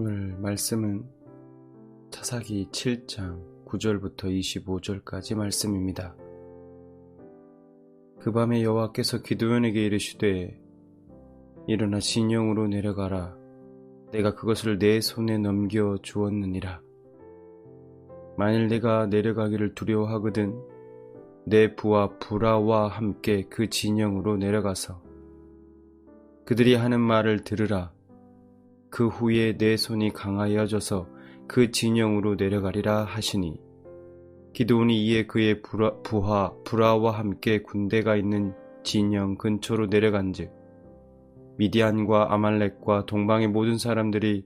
오늘 말씀은 차사기 7장 9절부터 25절까지 말씀입니다. 그 밤에 여호와께서 기도원에게 이르시되 일어나 진영으로 내려가라. 내가 그것을 내 손에 넘겨 주었느니라. 만일 내가 내려가기를 두려워하거든 내 부하 부라와 함께 그 진영으로 내려가서 그들이 하는 말을 들으라 그 후에 내 손이 강하여져서 그 진영으로 내려가리라 하시니. 기도온이 이에 그의 부라, 부하 부라와 함께 군대가 있는 진영 근처로 내려간즉 미디안과 아말렉과 동방의 모든 사람들이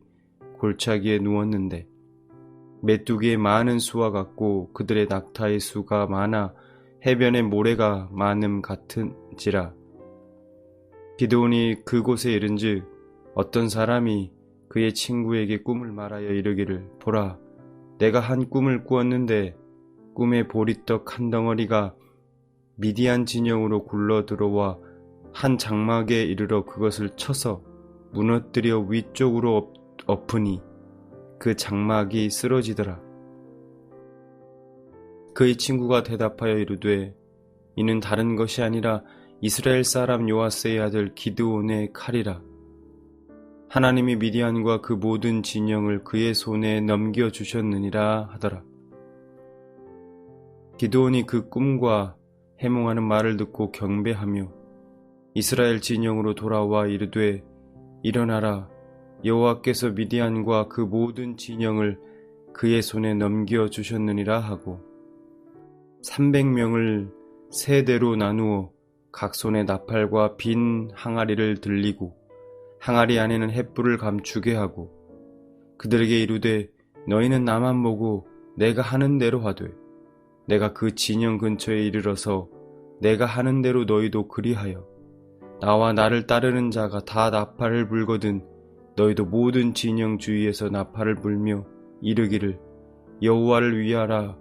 골짜기에 누웠는데 메뚜기의 많은 수와 같고 그들의 낙타의 수가 많아 해변의 모래가 많음 같은지라. 기도온이 그곳에 이른즉 어떤 사람이 그의 친구에게 꿈을 말하여 이르기를 보라 내가 한 꿈을 꾸었는데 꿈에 보리떡 한 덩어리가 미디안 진영으로 굴러 들어와 한 장막에 이르러 그것을 쳐서 무너뜨려 위쪽으로 엎으니 그 장막이 쓰러지더라. 그의 친구가 대답하여 이르되 이는 다른 것이 아니라 이스라엘 사람 요아스의 아들 기드온의 칼이라. 하나님이 미디안과 그 모든 진영을 그의 손에 넘겨 주셨느니라 하더라. 기도온이 그 꿈과 해몽하는 말을 듣고 경배하며 이스라엘 진영으로 돌아와 이르되 일어나라 여호와께서 미디안과 그 모든 진영을 그의 손에 넘겨 주셨느니라 하고 300명을 세 대로 나누어 각 손에 나팔과 빈 항아리를 들리고 항아리 안에는 햇불을 감추게 하고 그들에게 이르되 너희는 나만 보고 내가 하는 대로 하되 내가 그 진영 근처에 이르러서 내가 하는 대로 너희도 그리하여 나와 나를 따르는 자가 다 나팔을 불거든 너희도 모든 진영 주위에서 나팔을 불며 이르기를 여호와를 위하라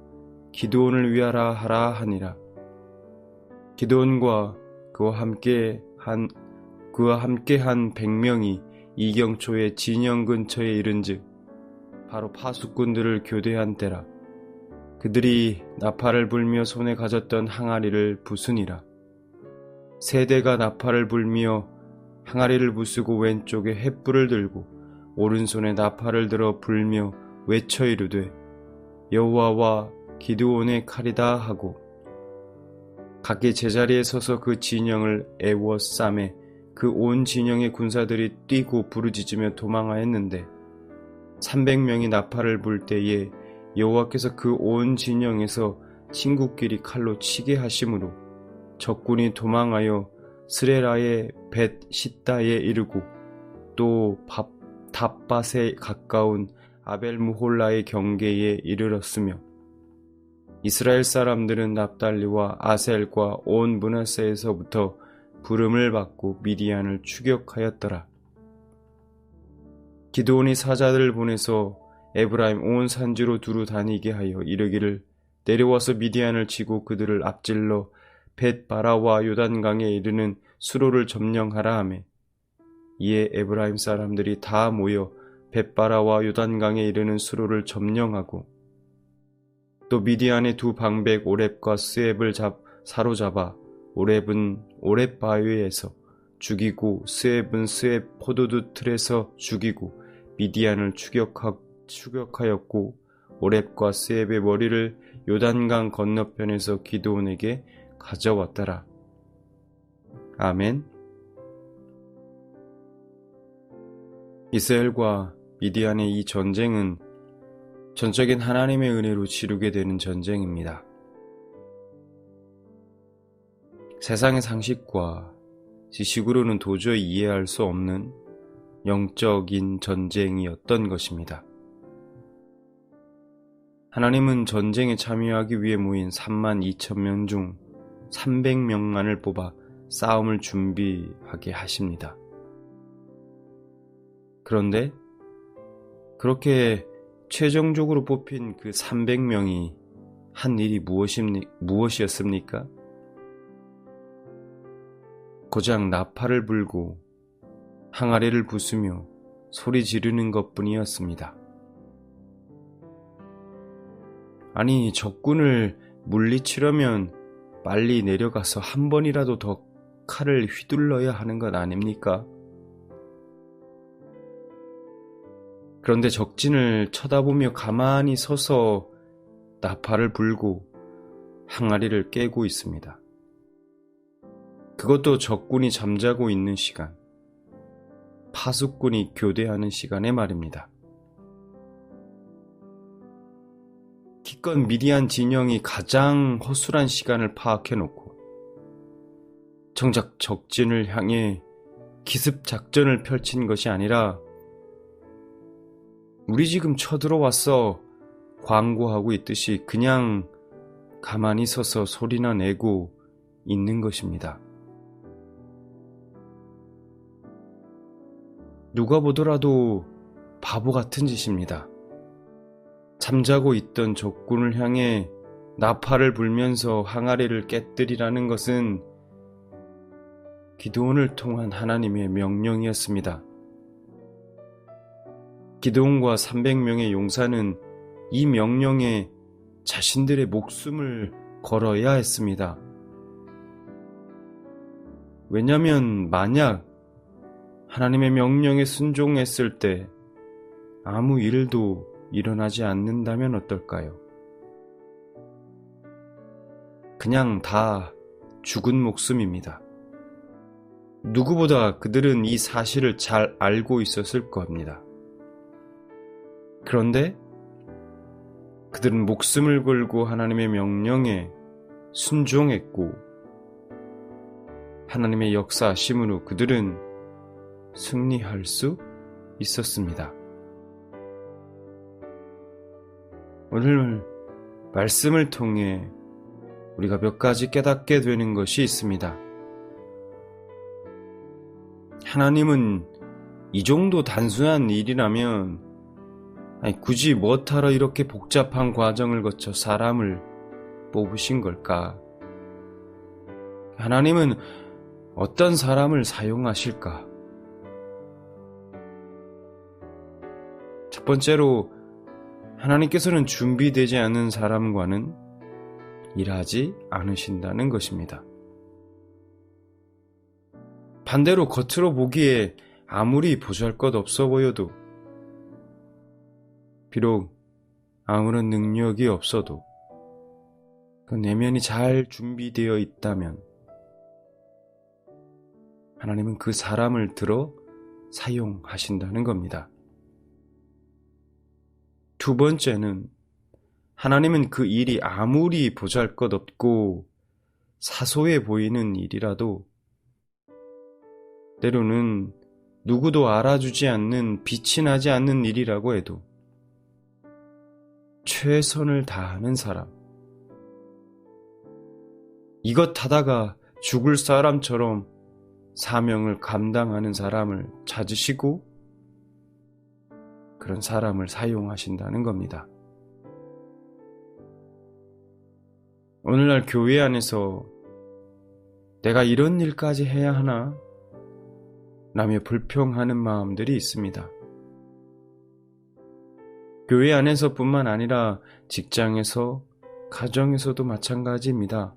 기도원을 위하라 하라 하니라. 기도원과 그와 함께 한 그와 함께한 백명이 이경초의 진영 근처에 이른즉 바로 파수꾼들을 교대한 때라. 그들이 나팔을 불며 손에 가졌던 항아리를 부수니라. 세대가 나팔을 불며 항아리를 부수고 왼쪽에 횃불을 들고 오른손에 나팔을 들어 불며 외쳐 이르되 여호와와 기드온의 칼이다 하고 각기 제자리에 서서 그 진영을 애워 싸매 그 온 진영의 군사들이 뛰고 부르짖으며 도망하였는데 300명이 나팔을 불 때에 여호와께서 그 온 진영에서 친구끼리 칼로 치게 하심으로 적군이 도망하여 스레라의 벳 시다에 이르고 또 답밭에 가까운 아벨무홀라의 경계에 이르렀으며 이스라엘 사람들은 납달리와 아셀과 온 문하세에서부터 부름을 받고 미디안을 추격하였더라. 기도온이 사자들을 보내서 에브라임 온 산지로 두루 다니게 하여 이르기를 내려와서 미디안을 치고 그들을 앞질러 벳바라와 요단강에 이르는 수로를 점령하라 하매 이에 에브라임 사람들이 다 모여 벳바라와 요단강에 이르는 수로를 점령하고 또 미디안의 두 방백 오랩과 스앱을 잡, 사로잡아 오랩은 오랩 바위에서 죽이고 스앱은 스앱 포도주 틀에서 죽이고 미디안을 추격하, 추격하였고 오랩과 스앱의 머리를 요단강 건너편에서 기도온에게 가져왔더라. 아멘. 이스라엘과 미디안의 이 전쟁은 전적인 하나님의 은혜로 치르게 되는 전쟁입니다. 세상의 상식과 지식으로는 도저히 이해할 수 없는 영적인 전쟁이었던 것입니다. 하나님은 전쟁에 참여하기 위해 모인 3만 2천 명 중 300명만을 뽑아 싸움을 준비하게 하십니다. 그런데 그렇게 최종적으로 뽑힌 그 300명이 한 일이 무엇이었습니까? 고장 나팔을 불고 항아리를 부수며 소리 지르는 것 뿐이었습니다. 아니, 적군을 물리치려면 빨리 내려가서 한 번이라도 더 칼을 휘둘러야 하는 것 아닙니까? 그런데 적진을 쳐다보며 가만히 서서 나팔을 불고 항아리를 깨고 있습니다. 그것도 적군이 잠자고 있는 시간, 파수꾼이 교대하는 시간에 말입니다. 기껏 미디안 진영이 가장 허술한 시간을 파악해 놓고 정작 적진을 향해 기습 작전을 펼친 것이 아니라 우리 지금 쳐들어왔어 광고하고 있듯이 그냥 가만히 서서 소리나 내고 있는 것입니다. 누가 보더라도 바보 같은 짓입니다. 잠자고 있던 적군을 향해 나팔을 불면서 항아리를 깨뜨리라는 것은 기도원을 통한 하나님의 명령이었습니다. 기도원과 300명의 용사는 이 명령에 자신들의 목숨을 걸어야 했습니다. 왜냐하면 만약 하나님의 명령에 순종했을 때 아무 일도 일어나지 않는다면 어떨까요? 그냥 다 죽은 목숨입니다. 누구보다 그들은 이 사실을 잘 알고 있었을 겁니다. 그런데 그들은 목숨을 걸고 하나님의 명령에 순종했고 하나님의 역사심으로 그들은 승리할 수 있었습니다. 오늘 말씀을 통해 우리가 몇 가지 깨닫게 되는 것이 있습니다. 하나님은 이 정도 단순한 일이라면 아니, 굳이 뭐하러 이렇게 복잡한 과정을 거쳐 사람을 뽑으신 걸까? 하나님은 어떤 사람을 사용하실까? 첫 번째로 하나님께서는 준비되지 않은 사람과는 일하지 않으신다는 것입니다. 반대로 겉으로 보기에 아무리 보잘 것 없어 보여도 비록 아무런 능력이 없어도 그 내면이 잘 준비되어 있다면 하나님은 그 사람을 들어 사용하신다는 겁니다. 두 번째는 하나님은 그 일이 아무리 보잘 것 없고 사소해 보이는 일이라도 때로는 누구도 알아주지 않는 빛이 나지 않는 일이라고 해도 최선을 다하는 사람. 이것 하다가 죽을 사람처럼 사명을 감당하는 사람을 찾으시고 그런 사람을 사용하신다는 겁니다. 오늘날 교회 안에서 내가 이런 일까지 해야 하나? 라며 불평하는 마음들이 있습니다. 교회 안에서 뿐만 아니라 직장에서, 가정에서도 마찬가지입니다.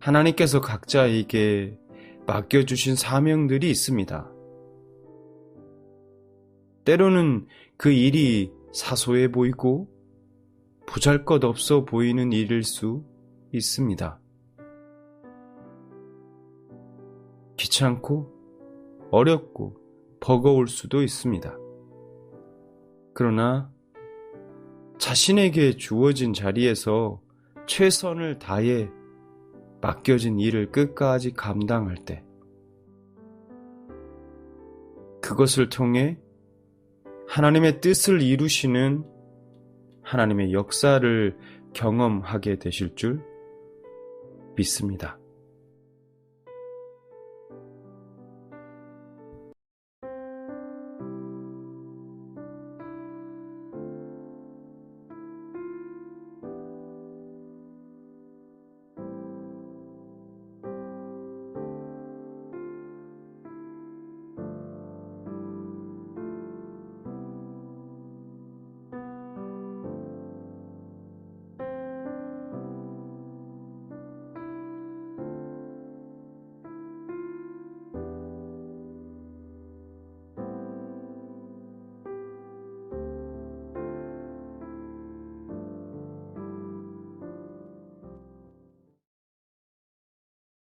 하나님께서 각자에게 맡겨주신 사명들이 있습니다. 때로는 그 일이 사소해 보이고 부잘 것 없어 보이는 일일 수 있습니다. 귀찮고 어렵고 버거울 수도 있습니다. 그러나 자신에게 주어진 자리에서 최선을 다해 맡겨진 일을 끝까지 감당할 때 그것을 통해 하나님의 뜻을 이루시는 하나님의 역사를 경험하게 되실 줄 믿습니다.